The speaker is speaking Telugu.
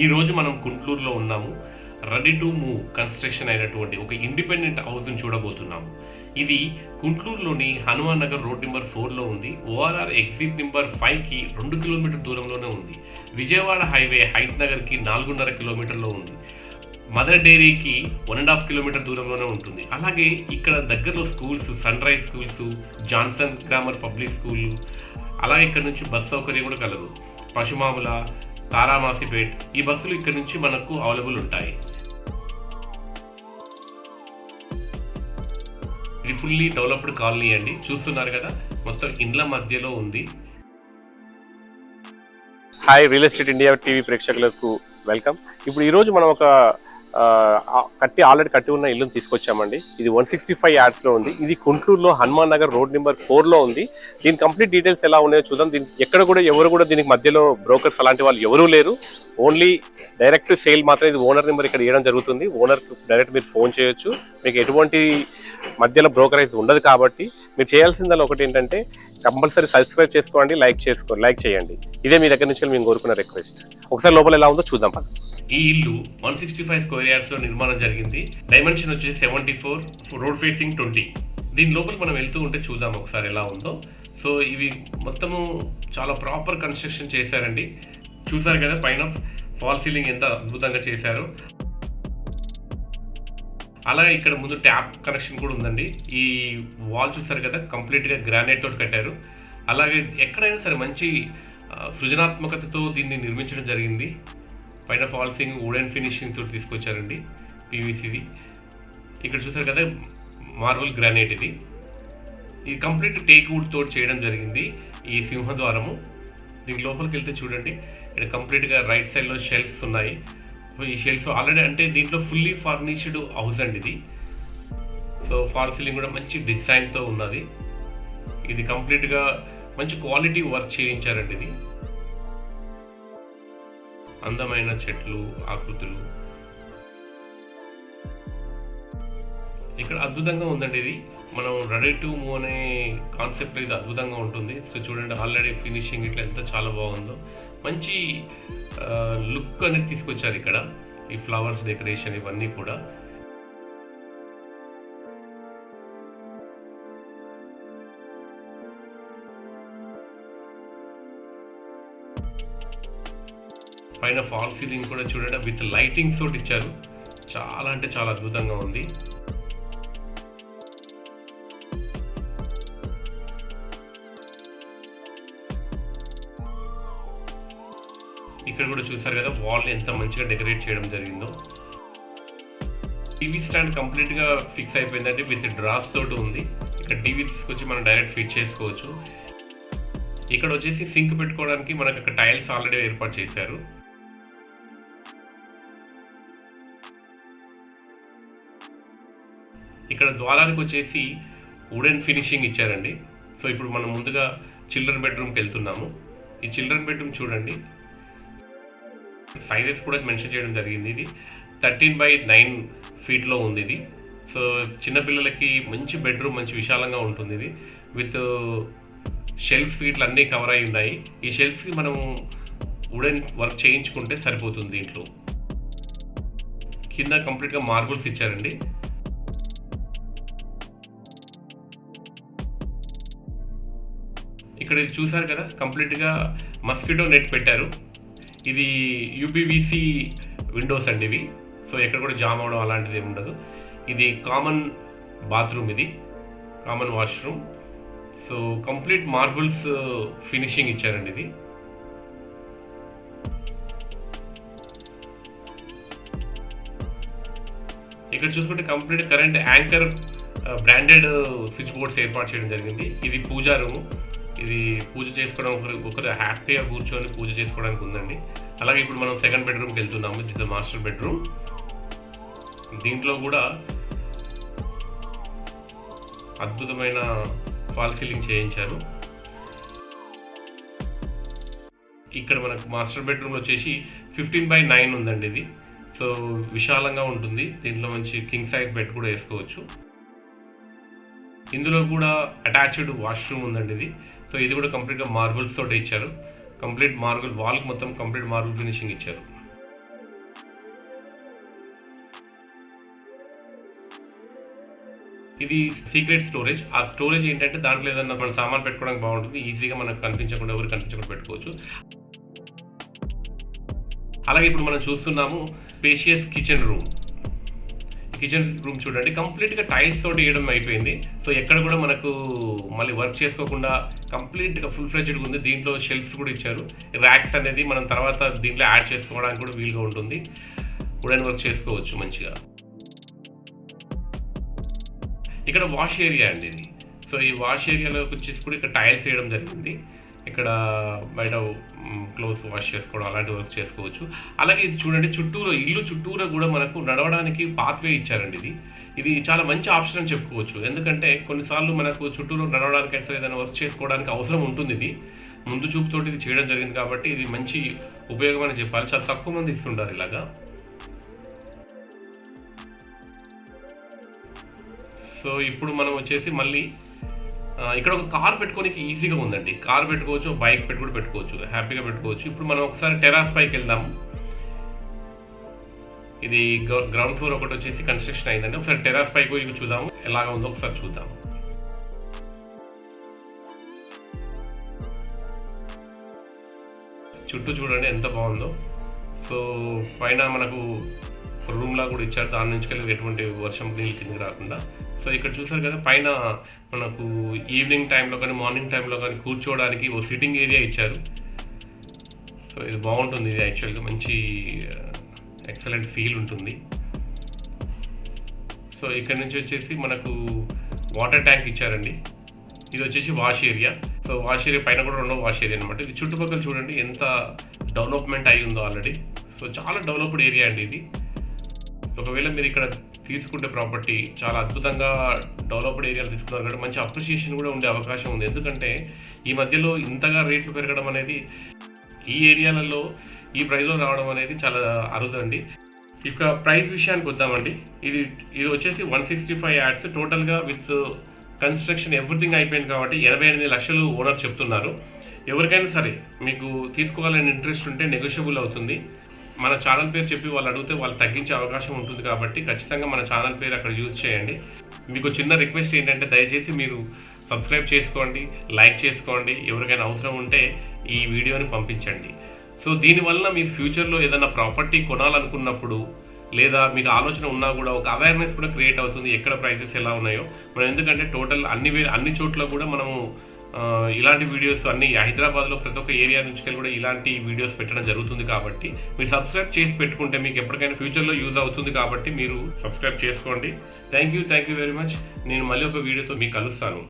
ఈరోజు మనం గుంటూరులో ఉన్నాము. రెడీ టు మూవ్ కన్స్ట్రక్షన్ అయినటువంటి ఒక ఇండిపెండెంట్ హౌస్ని చూడబోతున్నాము. ఇది గుంటూరులోని హనుమాన్ నగర్ రోడ్ నెంబర్ ఫోర్లో ఉంది. ఓఆర్ఆర్ ఎగ్జిట్ నెంబర్ ఫైవ్కి రెండు కిలోమీటర్ దూరంలోనే ఉంది. విజయవాడ హైవే హైత్ నగర్కి నాలుగున్నర కిలోమీటర్లో ఉంది. మదర్ డైరీకి వన్ అండ్ హాఫ్ కిలోమీటర్ దూరంలోనే ఉంటుంది. అలాగే ఇక్కడ దగ్గరలో schools sunrise schools Johnson grammar public school అలాగే ఇక్కడ నుంచి బస్ సౌకర్యం కూడా కలదు. పశుమాముల తారామాసిపేట్ ఈ బస్సులు ఇక్కడ నుంచి మనకు అవైలబుల్ ఉంటాయి. ఇది ఫుల్లీ డెవలప్డ్ కాలనీ అండి. చూస్తున్నారు కదా మొత్తం ఇండ్ల మధ్యలో ఉంది. Hi real estate India TV ప్రేక్షకులకు వెల్కమ్. ఇప్పుడు ఈరోజు మనం ఒక కట్టి ఆల్రెడీ కట్టి ఉన్న ఇల్లును తీసుకొచ్చామండి. ఇది వన్ సిక్స్టీ ఫైవ్ యాడ్స్లో ఉంది. ఇది గుంటూరులో హనుమాన్ నగర్ రోడ్ నెంబర్ ఫోర్లో ఉంది. దీని కంప్లీట్ డీటెయిల్స్ ఎలా ఉన్నాయో చూద్దాం. దీనికి ఎక్కడ కూడా ఎవరు కూడా దీనికి మధ్యలో బ్రోకర్స్ అలాంటి వాళ్ళు ఎవరూ లేరు. ఓన్లీ డైరెక్ట్ సేల్ మాత్రం ఇది ఓనర్ నెంబర్ ఇక్కడ ఇవ్వడం జరుగుతుంది. ఓనర్ డైరెక్ట్ మీరు ఫోన్ చేయొచ్చు. మీకు ఎటువంటి మధ్యలో బ్రోకరైజ్ ఉండదు కాబట్టి మీరు చేయాల్సిందల్లా ఒకటి ఏంటంటే కంపల్సరీ సబ్స్క్రైబ్ చేసుకోండి లైక్ చేసుకో లైక్ చేయండి. ఇదే మీ దగ్గర నుంచి మేము కోరుకున్న రిక్వెస్ట్. ఒకసారి లోపల ఎలా ఉందో చూద్దాం పద. ఈ ఇల్లు వన్ సిక్స్టీ ఫైవ్ స్క్వేర్ యార్డ్స్లో నిర్మాణం జరిగింది. డైమెన్షన్ వచ్చేసి seventy four road facing twenty. దీని లోపల మనం వెళ్తూ ఉంటే చూద్దాం ఒకసారి ఎలా ఉందో. సో ఇవి మొత్తము చాలా ప్రాపర్ కన్స్ట్రక్షన్ చేశారండి. చూసారు కదా పైన ఫాల్ సీలింగ్ ఎంత అద్భుతంగా చేశారు. అలాగే ఇక్కడ ముందు ట్యాప్ కనెక్షన్ కూడా ఉందండి. ఈ వాల్ చూసారు కదా కంప్లీట్గా గ్రానైట్ తోటి కట్టారు. అలాగే ఎక్కడైనా సరే మంచి సృజనాత్మకతతో దీన్ని నిర్మించడం జరిగింది. పైన ఫాల్సింగ్ వుడెన్ ఫినిషింగ్ తోటి తీసుకొచ్చారండి పీవీసీది. ఇక్కడ చూసారు కదా మార్బుల్ గ్రానైట్ ఇది. ఇది కంప్లీట్ టేక్ వుడ్ తోటి చేయడం జరిగింది ఈ సింహద్వారము. దీని లోపలికి వెళ్తే చూడండి ఇక్కడ కంప్లీట్గా రైట్ సైడ్లో షెల్ఫ్స్ ఉన్నాయి. ఈ షెల్ఫ్ ఆల్రెడీ అంటే దీంట్లో ఫుల్లీ ఫర్నిష్డ్ హౌస్ అండి ఇది. సో ఫాల్ సీలింగ్ కూడా మంచి డిజైన్తో ఉన్నది. ఇది కంప్లీట్గా మంచి క్వాలిటీ వర్క్ చేయించారండి ఇది. అందమైన చెట్లు ఆకృతులు. ఇక్కడ అద్భుతంగా ఉందండి ఇది. మనం రెడీ టు మూవ్ అనే కాన్సెప్ట్లో ఇది అద్భుతంగా ఉంటుంది. సో చూడండి ఆల్రెడీ ఫినిషింగ్ ఇట్లా ఎంత చాలా బాగుందో. మంచి లుక్ అనేది తీసుకొచ్చారు ఇక్కడ. ఈ ఫ్లవర్స్ డెకరేషన్ ఇవన్నీ కూడా. పైన ఫాల్ సీలింగ్ కూడా చూడండి విత్ లైటింగ్స్ తోటి ఇచ్చారు. చాలా అంటే చాలా అద్భుతంగా ఉంది. ఇక్కడ కూడా చూసారు కదా వాల్ ఎంత మంచిగా డెకరేట్ చేయడం జరిగిందో. టీవీ స్టాండ్ కంప్లీట్గా ఫిక్స్ అయిపోయిందంటే విత్ డ్రాస్ తోటి ఉంది. ఇక్కడ టీవీ తీసుకొచ్చి మనం డైరెక్ట్ ఫిట్ చేసుకోవచ్చు. ఇక్కడ వచ్చేసి సింక్ పెట్టుకోవడానికి మనకు అక్కడ టైల్స్ ఆల్రెడీ ఏర్పాటు చేశారు. ఇక్కడ ద్వారానికి వచ్చేసి వుడెన్ ఫినిషింగ్ ఇచ్చారండి. సో ఇప్పుడు మనం ముందుగా చిల్డ్రన్ బెడ్రూమ్కి వెళ్తున్నాము. ఈ చిల్డ్రన్ బెడ్రూమ్ చూడండి. సైజెస్ కూడా మెన్షన్ చేయడం జరిగింది ఇది. థర్టీన్ బై నైన్ ఫీట్లో ఉంది ఇది. సో చిన్నపిల్లలకి మంచి బెడ్రూమ్ మంచి విశాలంగా ఉంటుంది ఇది. విత్ షెల్ఫ్స్ ఇట్లా అన్నీ కవర్ అయి ఉన్నాయి. ఈ షెల్ఫ్కి మనం వుడెన్ వర్క్ చేయించుకుంటే సరిపోతుంది దీంట్లో. కింద కంప్లీట్గా మార్బుల్స్ ఇచ్చారండి. ఇక్కడ ఇది చూసారు కదా కంప్లీట్గా మస్కిటో నెట్ పెట్టారు. ఇది యూపీవీసీ విండోస్ అండి ఇవి. సో ఎక్కడ కూడా జామ్ అవడం అలాంటిది ఏమి ఉండదు. ఇది కామన్ బాత్రూమ్ ఇది. Common washroom. So complete marbles finishing ఇచ్చారండి ఇది. ఇక్కడ చూసుకుంటే complete current Anchor branded switch boards ఏర్పాటు చేయడం జరిగింది. ఇది పూజా రూమ్. ఇది పూజ చేసుకోవడం ఒకరు ఒకరు హ్యాపీగా కూర్చొని పూజ చేసుకోవడానికి ఉందండి. అలాగే ఇప్పుడు మనం సెకండ్ బెడ్రూమ్కి వెళ్తున్నాము. ఇది మాస్టర్ బెడ్రూమ్ దీంట్లో కూడా అద్భుతమైన ఫాల్ సీలింగ్ చేయించారు. ఇక్కడ మనకు మాస్టర్ బెడ్రూమ్ వచ్చేసి ఫిఫ్టీన్ బై నైన్ ఉందండి ఇది. సో విశాలంగా ఉంటుంది. దీంట్లో మంచి కింగ్ సైజ్ బెడ్ కూడా వేసుకోవచ్చు. ఇందులో కూడా అటాచ్డ్ వాష్రూమ్ ఉందండి ఇది. సో ఇది కూడా కంప్లీట్గా మార్బుల్స్ తోటి ఇచ్చారు. కంప్లీట్ మార్బుల్ వాళ్ళకి మొత్తం కంప్లీట్ మార్బుల్ ఫినిషింగ్ ఇచ్చారు. ఇది సీక్రెట్ స్టోరేజ్. ఆ స్టోరేజ్ ఏంటంటే దాంట్లో ఏదన్నా మనం సామాన్ పెట్టుకోవడానికి బాగుంటుంది ఈజీగా మనకు కనిపించకుండా ఎవరు కనిపించకుండా పెట్టుకోవచ్చు. అలాగే ఇప్పుడు మనం చూస్తున్నాము spacious kitchen room kitchen room చూడండి. కంప్లీట్గా టైల్స్ తోటి వేయడం అయిపోయింది. సో ఎక్కడ కూడా మనకు మళ్ళీ వర్క్ చేసుకోకుండా కంప్లీట్గా ఫుల్ ఫ్లెడ్జ్డ్గా ఉంది. దీంట్లో షెల్ఫ్స్ కూడా ఇచ్చారు. ర్యాక్స్ అనేది మనం తర్వాత దీంట్లో యాడ్ చేసుకోవడానికి కూడా వీలుగా ఉంటుంది. వుడెన్ వర్క్ చేసుకోవచ్చు మంచిగా. ఇక్కడ వాష్ ఏరియా అండి ఇది. సో ఈ వాష్ ఏరియాలోకి వచ్చేసి కూడా ఇక్కడ టైల్స్ వేయడం జరిగింది. ఇక్కడ బయట క్లోత్స్ వాష్ చేసుకోవడం అలాంటి వర్క్ చేసుకోవచ్చు. అలాగే ఇది చూడండి చుట్టూరు ఇల్లు చుట్టూరా కూడా మనకు నడవడానికి పాత్వే ఇచ్చారండి ఇది. ఇది చాలా మంచి ఆప్షన్ అని చెప్పుకోవచ్చు. ఎందుకంటే కొన్నిసార్లు మనకు చుట్టూరు నడవడానికి అయితే ఏదైనా వర్క్ చేసుకోవడానికి అవసరం ఉంటుంది ఇది. ముందు చూపుతోటి ఇది చేయడం జరిగింది కాబట్టి ఇది మంచి ఉపయోగం అని చెప్పాలి. చాలా తక్కువ మంది ఇస్తుంటారు ఇలాగా. సో ఇప్పుడు మనం వచ్చేసి మళ్ళీ ఇక్కడ ఒక కార్ పెట్టుకోనికి ఈజీగా ఉందండి. కార్ పెట్టుకోవచ్చు బైక్ పెట్టి కూడా పెట్టుకోవచ్చు. హ్యాపీగా పెట్టుకోవచ్చు. ఇప్పుడు మనం ఒకసారి టెరాస్ పైకి వెళ్దాము ఇది గ్రౌ- గ్రౌండ్ ఫ్లోర్ ఒకటి వచ్చేసి కన్స్ట్రక్షన్ అయిందండి. ఒకసారి టెరాస్ పైకి పోయి చూద్దాము. ఎలాగ ఉందో ఒకసారి చూద్దాము చుట్టూ చూడండి ఎంత బాగుందో. సో పైన మనకు రూమ్ లా కూడా ఇచ్చారు. దాని నుంచి వెళ్ళి ఎటువంటి వర్షం నీళ్ళు కిందకి రాకుండా. సో ఇక్కడ చూసారు కదా పైన మనకు ఈవినింగ్ టైంలో కానీ మార్నింగ్ టైంలో కానీ కూర్చోవడానికి ఓ సిట్టింగ్ ఏరియా ఇచ్చారు. సో ఇది బాగుంటుంది. ఇది యాక్చువల్గా మంచి uh, ఎక్సలెంట్ ఫీల్ ఉంటుంది. సో ఇక్కడ నుంచి వచ్చేసి మనకు వాటర్ ట్యాంక్ ఇచ్చారండి. ఇది వచ్చేసి wash area so wash area పైన కూడా రెండో వాష్ ఏరియా అనమాట ఇది చుట్టుపక్కల చూడండి ఎంత డెవలప్మెంట్ అయి ఉందో ఆల్రెడీ సో చాలా డెవలప్డ్ ఏరియా అండి ఇది. ఒకవేళ మీరు ఇక్కడ తీసుకుంటే ప్రాపర్టీ చాలా అద్భుతంగా డెవలప్డ్ ఏరియాలు తీసుకున్నారు కాబట్టి మంచి అప్రిషియేషన్ కూడా ఉండే అవకాశం ఉంది. ఎందుకంటే ఈ మధ్యలో ఇంతగా రేట్లు పెరగడం అనేది ఈ ఏరియాలలో ఈ ప్రైస్లో రావడం అనేది చాలా అరుదండి. ఇక ప్రైస్ విషయానికి వద్దామండి. ఇది ఇది వచ్చేసి వన్ సిక్స్టీ ఫైవ్ యాడ్స్ టోటల్గా విత్ కన్స్ట్రక్షన్ ఎవ్రీథింగ్ అయిపోయింది కాబట్టి ఎనభై ఎనిమిది లక్షలు ఓనర్ చెప్తున్నారు. ఎవరికైనా సరే మీకు తీసుకోవాలని ఇంట్రెస్ట్ ఉంటే నెగోషియబుల్ అవుతుంది. మన ఛానల్ పేరు చెప్పి వాళ్ళు అడిగితే వాళ్ళు తగ్గించే అవకాశం ఉంటుంది కాబట్టి ఖచ్చితంగా మన ఛానల్ పేరు అక్కడ యూజ్ చేయండి. మీకు చిన్న రిక్వెస్ట్ ఏంటంటే దయచేసి మీరు సబ్స్క్రైబ్ చేసుకోండి లైక్ చేసుకోండి ఎవరికైనా అవసరం ఉంటే ఈ వీడియోని పంపించండి. సో దీనివల్ల మీరు ఫ్యూచర్లో ఏదైనా ప్రాపర్టీ కొనాలనుకున్నప్పుడు లేదా మీకు ఆలోచన ఉన్నా కూడా ఒక అవేర్నెస్ కూడా క్రియేట్ అవుతుంది ఎక్కడ ప్రైజెస్ ఎలా ఉన్నాయో. మనం ఎందుకంటే టోటల్ అన్ని వే అన్ని చోట్ల కూడా మనము ఇలాంటి వీడియోస్ అన్ని హైదరాబాద్లో ప్రతి ఒక్క ఏరియా నుంచి వెళ్ళి కూడా ఇలాంటి వీడియోస్ పెట్టడం జరుగుతుంది కాబట్టి మీరు సబ్స్క్రైబ్ చేసి పెట్టుకుంటే మీకు ఎప్పటికైనా ఫ్యూచర్లో యూజ్ అవుతుంది కాబట్టి మీరు సబ్స్క్రైబ్ చేసుకోండి. Thank you thank you very much నేను మళ్ళీ ఒక వీడియోతో మీకు కలుస్తాను.